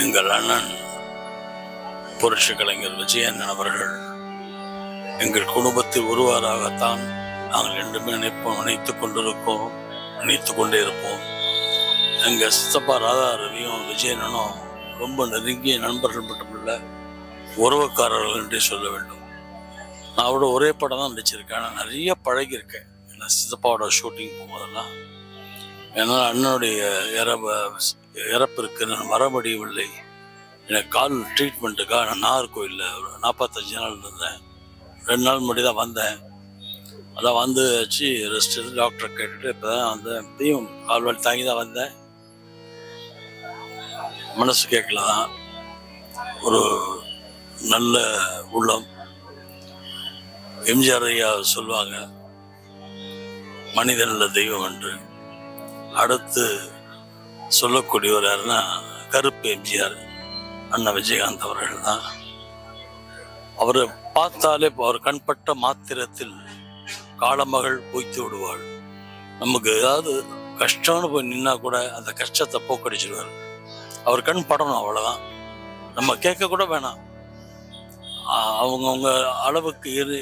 எங்கள் அண்ணன் புரட்சி கலைஞர் விஜயன் அவர்கள் எங்கள் குடும்பத்தில் ஒருவராகத்தான் நாங்கள் ரெண்டுமே நினைப்போம் நினைத்து கொண்டிருப்போம் நினைத்து கொண்டே இருப்போம். எங்கள் சித்தப்பா ராதா ரவியும் விஜயனனும் ரொம்ப நெருங்கிய நண்பர்கள் மட்டுமல்ல உறவுக்காரர்கள் என்றே சொல்ல வேண்டும். நான் அவரோட ஒரே படம் தான் நடிச்சிருக்கேன். ஆனால் நிறைய பழகியிருக்கேன். ஏன்னா சித்தப்பாவோட ஷூட்டிங் போகும்போதெல்லாம். ஏன்னா அண்ணனுடைய இறப்ப இறப்பிற்கு நான் வர முடியவில்லை. எனக்கு கால் ட்ரீட்மெண்ட்டுக்காக நான் நாகர்கோயிலில் ஒரு நாற்பத்தஞ்சு நாள் இருந்தேன். ரெண்டு நாள் முன்னாடி தான் வந்தேன். அதான் வந்து வச்சு ரெஸ்ட் எடுத்து டாக்டரை கேட்டுட்டு இப்போ தான் வந்தேன். இப்பயும் கால் வலி தாங்கி தான் வந்தேன். மனசு கேட்கல தான். ஒரு நல்ல உள்ளம். எம்ஜிஆர் ஐயா சொல்லுவாங்க மனிதன் தெய்வம் என்று. அடுத்து சொல்லக்கூடியவர் யாருன்னா கருப்பு எம்ஜிஆர் அண்ணா விஜயகாந்த் அவர்கள் தான். அவரை பார்த்தாலே அவர் கண்பட்ட மாத்திரத்தில் காலமகள் பொய்த்து விடுவாள். நமக்கு ஏதாவது கஷ்டம்னு போய் நின்னா கூட அந்த கஷ்டத்தை போக்கடிச்சிடுவார் அவர் கண் படணும் அவ்வளோதான் நம்ம கேட்க கூட வேணாம். அவங்கவுங்க அளவுக்கு எது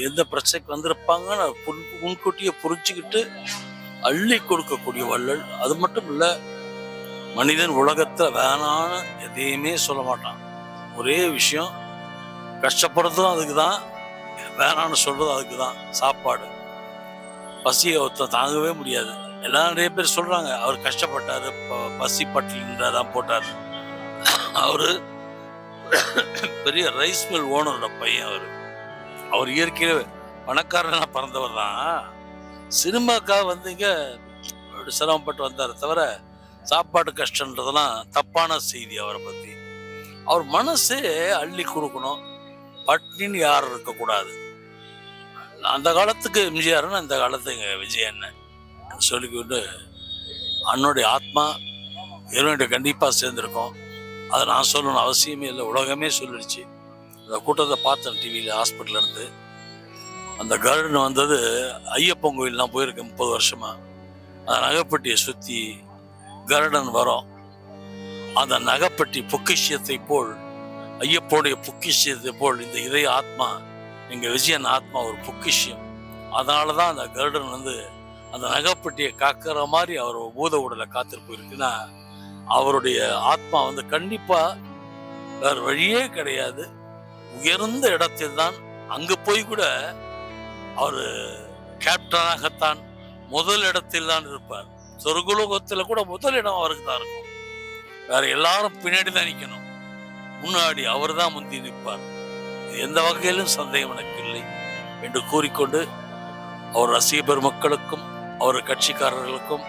எந்த பிரச்சனைக்கு வந்திருப்பாங்கன்னு புன்- முன்கூட்டியே புரிஞ்சுக்கிட்டு அள்ளி கொடுக்கக்கூடிய வள்ளல். அது மட்டும் இல்லை மனிதன் உலகத்தில் வேணான்னு எதையுமே சொல்ல மாட்டான். ஒரே விஷயம் கஷ்டப்படுறதும் அதுக்கு தான் வேணான்னு சொல்கிறதும் அதுக்கு தான் சாப்பாடு. பசியை ஒருத்தன் தாங்கவே முடியாது. எல்லாம் நிறைய பேர் சொல்கிறாங்க அவர் கஷ்டப்பட்டார் ப- பசி பட்டியல் தான் அவர் பெரிய ரைஸ் மில் ஓனரோட பையன் அவர். அவர் இயற்கையில பணக்காரனாக பிறந்தவர் தான். சினிமாக்காக வந்து இங்கே அப்படி சிரமப்பட்டு வந்தார் தவிர சாப்பாடு கஷ்டன்றதெல்லாம் தப்பான செய்தி அவரை பற்றி அவர் மனசே அள்ளி கொடுக்கணும். பட்டினின்னு யாரும் இருக்கக்கூடாது. அந்த காலத்துக்கு எம்ஜிஆர்னு அந்த காலத்துக்கு விஜயன்னு சொல்லிக்கிட்டு அண்ணனுடைய ஆத்மா இறைவனுடைய கண்டிப்பாக சேர்ந்துருக்கோம். அதை நான் சொல்லணும் அவசியமே இல்லை உலகமே சொல்லிடுச்சு. அந்த கூட்டத்தை பார்த்தேன் டிவியில் ஹாஸ்பிட்டலேருந்து அந்த கருடன் வந்தது ஐயப்பன் கோயில் நான் போயிருக்கேன் முப்பது வருஷமாக அந்த நகைப்பட்டியை சுற்றி கருடன் வரும். அந்த நகைப்பட்டி பொக்கிஷியத்தை போல் ஐயப்போடைய பொக்கிஷியத்தை போல் இந்த இதய ஆத்மா எங்கள் விஜயன் ஆத்மா ஒரு பொக்கிஷியம் அதனால தான் அந்த கருடன் வந்து அந்த நகைப்பட்டியை காக்கிற மாதிரி அவர் பூத உடலை காத்திருப்பு இருக்குன்னா அவருடைய ஆத்மா வந்து கண்டிப்பாக வேறு வழியே கிடையாது. உயர்ந்த இடத்தில் தான் அங்கே போய் கூட அவர் கேப்டனாகத்தான் முதல் இடத்தில் தான் இருப்பார். சொர்க்குலோகத்துல கூட முதல் இடம் அவருக்கு தான் இருக்கும். வேற எல்லாரும் பின்னாடி தான் நிற்கணும் முன்னாடி அவர் தான் முந்தி நிற்பார். இது எந்த வகையிலும் சந்தேகம் எனக்கு இல்லை என்று கூறிக்கொண்டு அவர் ரசிக பெருமக்களுக்கும் அவர் கட்சிக்காரர்களுக்கும்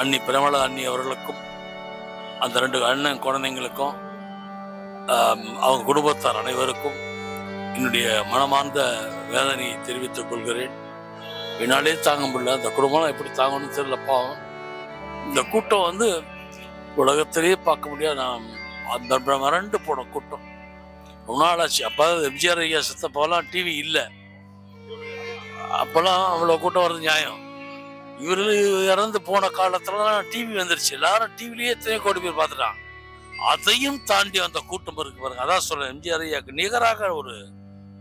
அன்னி பிரமலா அன்னி அவர்களுக்கும் அந்த ரெண்டு அண்ணன் குழந்தைங்களுக்கும் அவங்க குடும்பத்தார் அனைவருக்கும் என்னுடைய மனமார்ந்த வேதனையை தெரிவித்துக் கொள்கிறேன். என்னாலே தாங்க முடியல. அந்த குடும்பம் எப்படி தாங்கணும்னு தெரியல பாவம் இந்த கூட்டம் வந்து உலகத்திலேயே பார்க்க முடியாது. நான் அந்த மறண்டு போன கூட்டம். ரொம்ப நாள் ஆச்சு. அப்போ எம்ஜிஆர் ஐயா சித்தப்பாலாம் டிவி இல்லை. அப்போல்லாம் அவ்வளோ கூட்டம் வர்றது நியாயம். இவர் இறந்து போன காலத்துலலாம் டிவி வந்துருச்சு. எல்லாரும் டிவிலேயே எத்தனையோ கோடி பேர் பார்த்துட்டான் அதையும் தாண்டி அந்த கூட்டம் இருக்கு பாருங்க. அதான் சொல்றேன். எம்ஜிஆர் ஐயாக்கு நிகராக ஒரு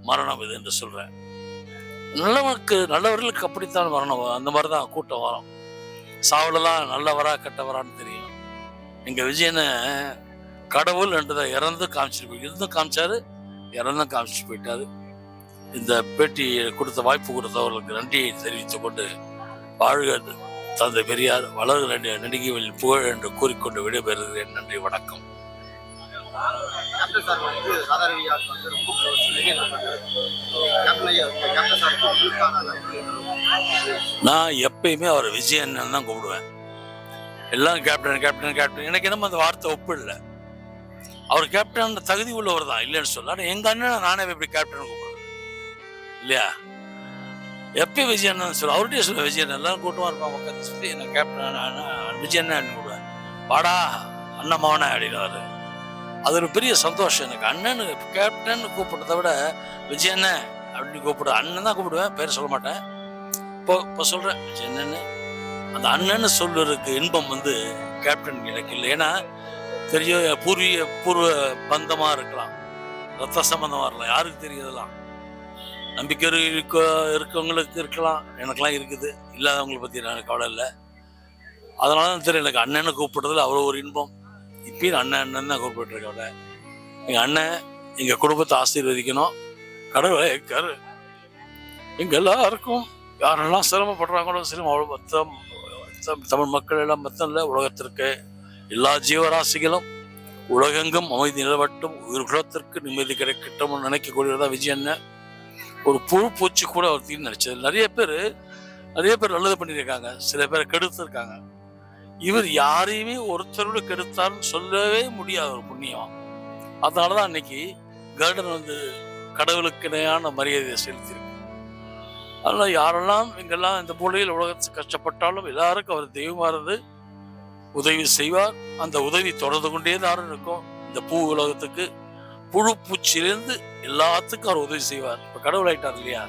மரணம் இது என்று சொல்றேன். நல்லவனுக்கு நல்லவர்களுக்கு அப்படித்தான் மரணம். அந்த மாதிரி தான் கூட்டம் வரும். சாவுலலாம் நல்லவரா கெட்டவரான்னு தெரியும். இங்கே விஜயனை கடவுள் என்றதை இறந்து காமிச்சிட்டு போய் இருந்தும் காமிச்சாரு இறந்தும் காமிச்சிட்டு போயிட்டாரு. இந்த பேட்டி கொடுத்த வாய்ப்பு கொடுத்தவர்களுக்கு நன்றியை தெரிவித்துக் கொண்டு வாழ்க தந்தை பெரியார் வளர்க நடிகைகளின் புகழ் என்று கூறிக்கொண்டு விடைபெறுகிறேன். நன்றி வணக்கம். கேப்டன் சார் வந்து ஐயா கேப்டன் நான் எப்பயுமே அவரை விஜயன் தான் கூப்பிடுவேன். எல்லாம் கேப்டன் கேப்டன் கேப்டன் எனக்கு என்னமோ அந்த வார்த்தை ஒப்பு இல்லை அவர் கேப்டன் தகுதி உள்ளவர் தான் இல்லைன்னு சொல்ல ஆனால் எங்க அண்ணனை நானே இப்படி கேப்டன் கூப்பிடுவேன். இல்லையா? எப்பயும் விஜயன் சொல்ல அவர்கிட்டயே சொல்ல விஜயன் எல்லாரும் கூட்டமா இருப்பான் உட்காந்து சுற்றி நான் கேப்டன் விஜயன் கூப்பிடுவேன். வாடா அண்ணன் மவனே அப்படின்னுவாரு அது ஒரு பெரிய சந்தோஷம் எனக்கு. அண்ணனு கேப்டன் கூப்பிடுறத விட விஜயண்ண அப்படின்னு கூப்பிடுவேன் அண்ணன் தான் கூப்பிடுவேன். பேர் சொல்ல மாட்டேன். இப்போ இப்போ சொல்கிறேன் என்னென்னு? அந்த அண்ணன்னு சொல்லுறதுக்கு இன்பம் வந்து கேப்டன் எனக்கு இல்லை. ஏன்னா தெரிய பூர்வீக பூர்வ பந்தமாக இருக்கலாம். ரத்த சம்பந்தமாக இருக்கலாம். யாருக்கு தெரியுதுலாம் நம்பிக்கை இருக்க இருக்கவங்களுக்கு இருக்கலாம். எனக்கெல்லாம் இருக்குது. இல்லாதவங்களை பற்றி எனக்கு கவலை இல்லை. அதனால தான் தெரியும் எனக்கு அண்ணனை கூப்பிடுறதுல அவ்வளோ ஒரு இன்பம். இப்பயும் அண்ணன் அண்ணன் தான் கூப்பிட்டுருக்கேன் இருக்கவள எங்கள் அண்ணன் எங்கள் குடும்பத்தை ஆசீர்வதிக்கணும். கடவுளை கரு. எங்க எல்லாருக்கும் யாரெல்லாம் சிரமப்படுறாங்களோ சிரமம் அவ்வளோ மொத்தம் தமிழ் மக்கள் எல்லாம் மொத்தம் இல்லை உலகத்திற்கு எல்லா ஜீவராசிகளும் உலகெங்கும் அமைதி நிலவட்டும் உயிர் குலத்திற்கு நிம்மதி கிடைக்கட்டும் நினைக்கக்கூடியதான் விஜய் என்ன ஒரு புழு பூச்சி கூட அவர் தீர்ந்து நினைச்சது. நிறைய பேர் நிறைய பேர் நல்லது பண்ணியிருக்காங்க. சில பேரை கெடுத்திருக்காங்க. இவர் யாரையுமே ஒருத்தரோட கெடுத்தார்னு சொல்லவே முடியாத ஒரு புண்ணியம். அதனாலதான் அன்னைக்கு கர்டன் வந்து கடவுளுக்கு இணையான மரியாதையை செலுத்தியிருக்கு அதனால் யாரெல்லாம் எங்கெல்லாம் இந்த மூலையில் உலகத்துக்கு கஷ்டப்பட்டாலும் எல்லாருக்கும் அவர் தெய்வமாக இருந்து உதவி செய்வார். அந்த உதவி தொடர்ந்து கொண்டே தான் இருக்கும். இந்த பூ உலகத்துக்கு புழு பூச்சியிலிருந்து எல்லாத்துக்கும் அவர் உதவி செய்வார். இப்போ கடவுள் ஆயிட்டார் இல்லையா?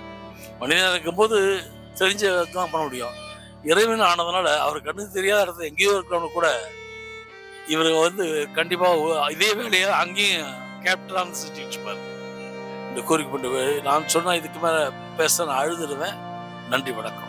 மனிதன் இருக்கும்போது தெரிஞ்ச தான் பண்ண முடியும். இறைவன் ஆனதுனால அவர் கண்ணுக்கு தெரியாத இடத்துல எங்கேயோ இருக்கிறவங்க கூட இவர் வந்து கண்டிப்பாக இதே வேலையை அங்கேயும் கேப்டனாக செஞ்சுட்டு இருப்பார் இந்த கோரிக்கை பண்ணி நான் சொன்னால் இதுக்கு மேலே பேச நான் அழுதுடுவேன். நன்றி வணக்கம்.